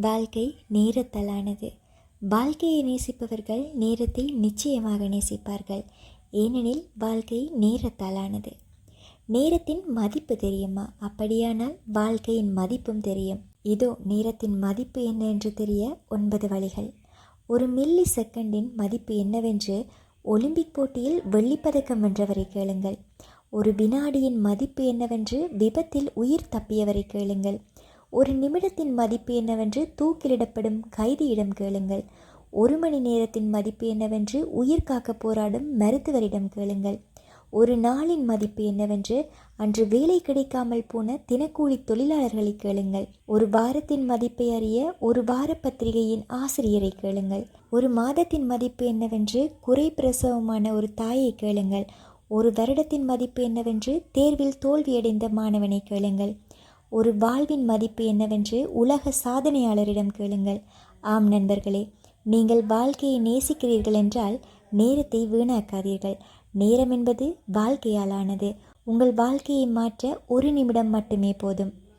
வாழ்க்கை நேரத்தாலானது. வாழ்க்கையை நேசிப்பவர்கள் நேரத்தை நிச்சயமாக நேசிப்பார்கள். ஏனெனில் வாழ்க்கை நேரத்தாலானது. நேரத்தின் மதிப்பு தெரியுமா? அப்படியானால் வாழ்க்கையின் மதிப்பும் தெரியும். இதோ நேரத்தின் மதிப்பு என்ன என்று தெரிய ஒன்பது வழிகள். ஒரு மில்லி செகண்டின் மதிப்பு என்னவென்று ஒலிம்பிக் போட்டியில் வெள்ளிப்பதக்கம் வென்றவரை கேளுங்கள். ஒரு வினாடியின் மதிப்பு என்னவென்று விபத்தில் உயிர் தப்பியவரை கேளுங்கள். ஒரு நிமிடத்தின் மதிப்பு என்னவென்று தூக்கிலிடப்படும் கைதியிடம் கேளுங்கள். ஒரு மணி நேரத்தின் மதிப்பு என்னவென்று உயிர் காக்க போராடும் மருத்துவரிடம் கேளுங்கள். ஒரு நாளின் மதிப்பு என்னவென்று அன்று வேலை கிடைக்காமல் போன தினக்கூலி தொழிலாளர்களை கேளுங்கள். ஒரு வாரத்தின் மதிப்பை அறிய ஒரு வார பத்திரிகையின் ஆசிரியரை கேளுங்கள். ஒரு மாதத்தின் மதிப்பு என்னவென்று குறை பிரசவமான ஒரு தாயை கேளுங்கள். ஒரு வருடத்தின் மதிப்பு என்னவென்று தேர்வில் தோல்வியடைந்த மாணவனை கேளுங்கள். ஒரு வாழ்வின் மதிப்பு என்னவென்று உலக சாதனையாளரிடம் கேளுங்கள். ஆம் நண்பர்களே நீங்கள் வாழ்க்கையை நேசிக்கிறீர்கள் என்றால் நேரத்தை வீணாக்காதீர்கள். நேரம் என்பது வாழ்க்கையாலானது. உங்கள் வாழ்க்கையை மாற்ற ஒரு நிமிடம் மட்டுமே போதும்.